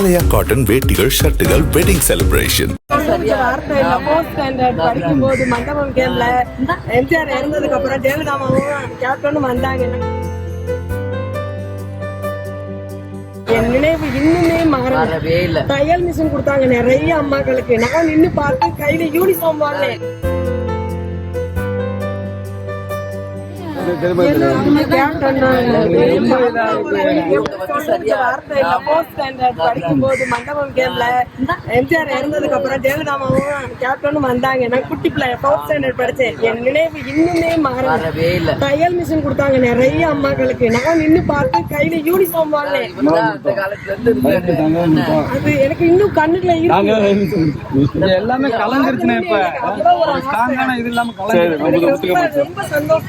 ஆலயா cotton வேட்டிகள் ஷர்ட்டுகள் wedding celebration வார்த்தை இல்ல. ஃபோர்த் ஸ்டாண்டர்ட் படிக்கும் போது மண்டபம் கேம்ல எம்ஜிஆர் இறந்ததுக்கு அப்புறம் ஜெயலலிதாமாவும் கேப்டனும் வந்தாங்க. என் நினைவு இன்னுமே மாறல. வரவே இல்ல. தையல் மிஷின் கொடுத்தாங்க நிறைய அம்மாக்களுக்கு. நான் நின்னு பார்த்து கையில யூனிஃபார்ம் வாங்கினேன். வார்த்தை இல்ல ஃபோர்த் ஸ்டாண்டர்ட் படிக்கும் போது மண்டபம் கேம்ல எம்ஜிஆர் இறந்ததுக்கு அப்புறம் கேப்டனும் வந்தாங்க. நான் குட்டி பிள்ளை ஃபோர்த் ஸ்டாண்டர்ட் படிச்சேன். என் நினைவு இன்னுமே இல்ல. தையல் மிஷின் கொடுத்தாங்க நிறைய அம்மாக்களுக்கு. நான் நின்னு பார்த்து கையில யூனிஃபார்ம் வாங்கினேன். இப்பதான் அந்த காலத்துல இருந்து இருக்கு அது எனக்கு இன்னும் கண்ணுல இருக்கு. இது எல்லாமே கலந்துருச்சுண்ணே இப்ப. ரொம்ப சந்தோஷம்.